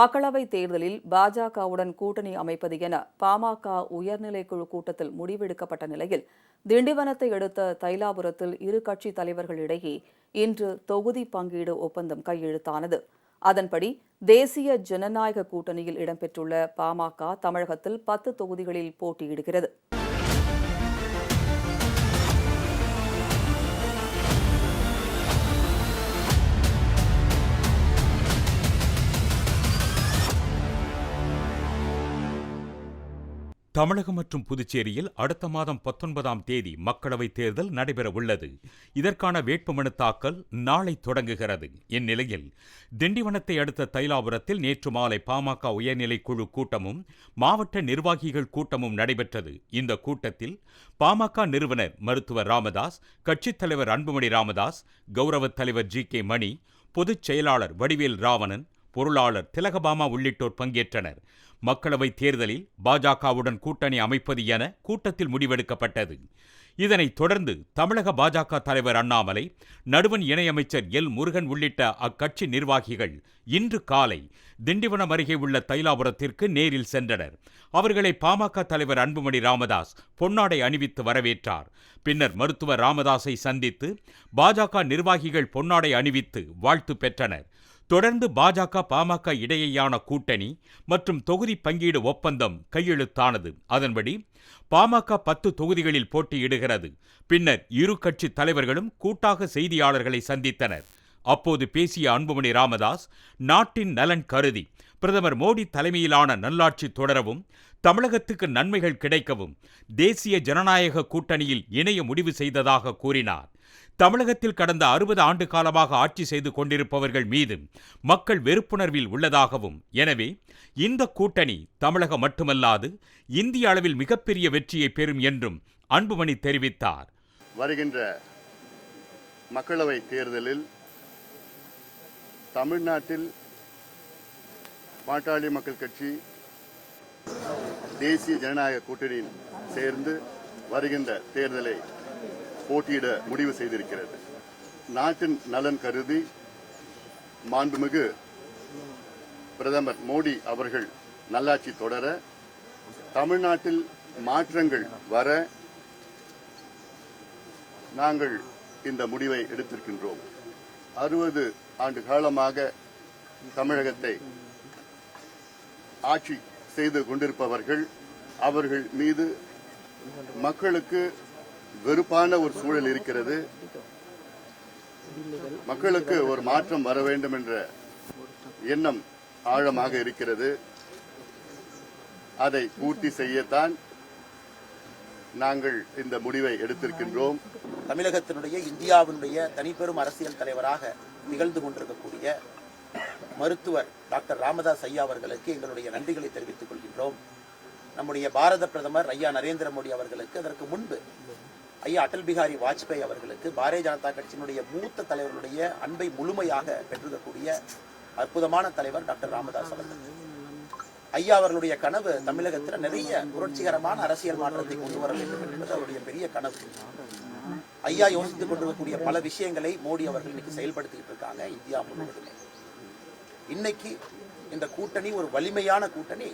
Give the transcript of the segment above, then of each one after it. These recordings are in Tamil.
மக்களவைத் தேர்தலில் பாஜகவுடன் கூட்டணி அமைப்பது என பாமக உயர்நிலைக்குழு கூட்டத்தில் முடிவெடுக்கப்பட்ட நிலையில் திண்டிவனத்தை அடுத்த தைலாபுரத்தில் இரு கட்சி தலைவர்களிடையே இன்று தொகுதி பங்கீடு ஒப்பந்தம் கையெழுத்தானது. அதன்படி தேசிய ஜனநாயக கூட்டணியில் இடம்பெற்றுள்ள பாமக தமிழகத்தில் பத்து தொகுதிகளில் போட்டியிடுகிறது. தமிழகம் மற்றும் புதுச்சேரியில் அடுத்த மாதம் பத்தொன்பதாம் தேதி மக்களவைத் தேர்தல் நடைபெற உள்ளது இதற்கான வேட்புமனு தாக்கல் நாளை தொடங்குகிறது. இந்நிலையில் திண்டிவனத்தை அடுத்த தைலாபுரத்தில் நேற்று மாலை பாமக உயர்நிலை குழு கூட்டமும் மாவட்ட நிர்வாகிகள் கூட்டமும் நடைபெற்றது. இந்த கூட்டத்தில் பாமக நிறுவனர் மருத்துவர் ராமதாஸ் கட்சித் தலைவர் அன்புமணி ராமதாஸ் கௌரவத் தலைவர் ஜி கே மணி பொதுச் செயலாளர் வடிவேல் ராவணன் பொருளாளர் திலகபாமா உள்ளிட்டோர் பங்கேற்றனர். மக்களவைத் தேர்தலில் பாஜகவுடன் கூட்டணி அமைப்பது என கூட்டத்தில் முடிவெடுக்கப்பட்டது. இதனைத் தொடர்ந்து தமிழக பாஜக தலைவர் அண்ணாமலை நடுவன் இணையமைச்சர் எல். முருகன் உள்ளிட்ட அக்கட்சி நிர்வாகிகள் இன்று காலை திண்டிவனம் அருகே உள்ள தைலாபுரத்திற்கு நேரில் சென்றனர். அவர்களை பாமக தலைவர் அன்புமணி ராமதாஸ் பொன்னாடை அணிவித்து வரவேற்றார். பின்னர் மருத்துவர் ராமதாஸை சந்தித்து பாஜக நிர்வாகிகள் பொன்னாடை அணிவித்து வாழ்த்து பெற்றனர். தொடர்ந்து பாஜக பாமக இடையேயான கூட்டணி மற்றும் தொகுதி பங்கீடு ஒப்பந்தம் கையெழுத்தானது. அதன்படி பாமக பத்து தொகுதிகளில் போட்டியிடுகிறது. பின்னர் இரு கட்சி தலைவர்களும் கூட்டாக செய்தியாளர்களை சந்தித்தனர். அப்போது பேசிய அன்புமணி ராமதாஸ் நாட்டின் நலன் கருதி பிரதமர் மோடி தலைமையிலான நல்லாட்சி தொடரவும் தமிழகத்துக்கு நன்மைகள் கிடைக்கவும் தேசிய ஜனநாயக கூட்டணியில் இணைய முடிவு செய்ததாக கூறினார். தமிழகத்தில் கடந்த அறுபது ஆண்டு காலமாக ஆட்சி செய்து கொண்டிருப்பவர்கள் மீது மக்கள் வெறுப்புணர்வில் உள்ளதாகவும் எனவே இந்த கூட்டணி தமிழகம் மட்டுமல்லாது இந்திய அளவில் மிகப்பெரிய வெற்றியை பெறும் என்றும் அன்புமணி தெரிவித்தார். வருகின்ற மக்களவை தேர்தலில் தமிழ்நாட்டில் பாட்டாளி மக்கள் கட்சி தேசிய ஜனநாயக கூட்டணியில் சேர்ந்து வருகின்ற தேர்தலை போட்டியிட முடிவு செய்திருக்கிறது. நாட்டின் நலன் கருதி மாண்புமிகு பிரதமர் மோடி அவர்கள் நல்லாட்சி தொடர தமிழ்நாட்டில் மாற்றங்கள் வர நாங்கள் இந்த முடிவை எடுத்திருக்கின்றோம். அறுபது ஆண்டு காலமாக தமிழகத்தை ஆட்சி செய்து கொண்டிருப்பவர்கள் அவர்கள் மீது மக்களுக்கு வெறுப்பான ஒரு சூழல் இருக்கிறது. மக்களுக்கு ஒரு மாற்றம் வர வேண்டும் என்ற எண்ணம் ஆழமாக இருக்கிறது. அதை பூர்த்தி செய்யத்தான் நாங்கள் இந்த முடிவை எடுத்திருக்கின்றோம். தமிழகத்தினுடைய இந்தியாவினுடைய தனிப்பெரும் அரசியல் தலைவராக நிகழ்ந்து கொண்டிருக்கக்கூடிய மருத்துவர் டாக்டர் ராமதாஸ் ஐயா அவர்களுக்கு எங்களுடைய நன்றிகளை தெரிவித்துக் கொள்கின்றோம். நம்முடைய பாரத பிரதமர் ஐயா நரேந்திர மோடி அவர்களுக்கு அதற்கு முன்பு ஐயா அடல் பிகாரி வாஜ்பாய் அவர்களுக்கு பாரதிய ஜனதா கட்சியினுடைய மூத்த தலைவர்களுடைய அன்பை முழுமையாக பெற்றிருக்கக்கூடிய அற்புதமான தலைவர் டாக்டர் ராமதாஸ் அவர்கள். ஐயா அவர்களுடைய கனவு தமிழகத்தில் நிறைய புரட்சிகரமான அரசியல் மாற்றத்தை கொண்டு வர வேண்டும் என்பது அவருடைய பெரிய கனவு. ஐயா யோசித்துக் கொண்டிருக்கக்கூடிய பல விஷயங்களை மோடி அவர்கள் இன்னைக்கு செயல்படுத்திட்டு இருக்காங்க இந்தியா முழுவதுமே. இன்னைக்கு இந்த கூட்டணி ஒரு வலிமையான கூட்டணி.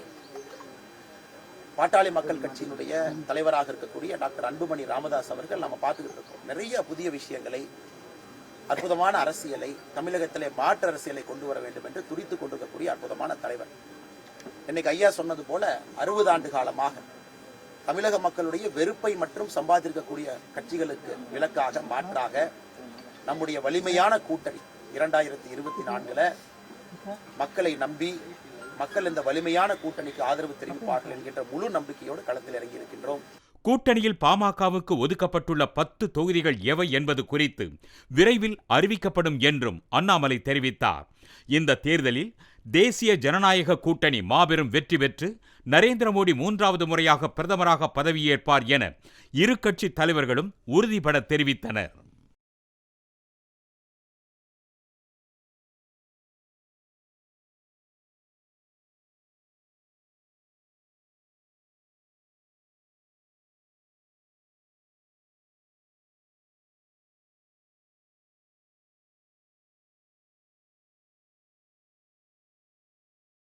பாட்டாளி மக்கள் கட்சியினுடைய தலைவராக இருக்கக்கூடிய டாக்டர் அன்புமணி ராமதாஸ் அவர்கள் நம்ம பார்த்துக்கிட்டு இருக்கோம். நிறைய புதிய விஷயங்களை அற்புதமான அரசியலை தமிழகத்திலே மாற்று அரசியலை கொண்டு வர வேண்டும் என்று துடித்துக் கொண்டிருக்கக்கூடிய அற்புதமான தலைவர். இன்னைக்கு ஐயா சொன்னது போல அறுபது ஆண்டு காலமாக தமிழக மக்களுடைய வெறுப்பை மற்றும் சம்பாதிக்கக்கூடிய கட்சிகளுக்கு விலக்காக மாற்றாக நம்முடைய வலிமையான கூட்டணி இரண்டாயிரத்தி இருபத்தி நான்குல மக்களை நம்பி மக்கள் இந்த வலிமையான கூட்டணிக்கு ஆதரவு தெரிவிப்பார்கள் என்கின்ற முழு நம்பிக்கையோடு களத்தில் இறங்கி இருக்கின்றோம். கூட்டணியில் பாமகவுக்கு ஒதுக்கப்பட்டுள்ள பத்து தொகுதிகள் எவை என்பது குறித்து விரைவில் அறிவிக்கப்படும் என்றும் அண்ணாமலை தெரிவித்தார். இந்த தேர்தலில் தேசிய ஜனநாயக கூட்டணி மாபெரும் வெற்றி பெற்று நரேந்திர மோடி மூன்றாவது முறையாக பிரதமராக பதவியேற்பார் என இரு கட்சி தலைவர்களும் உறுதிபட தெரிவித்தனர்.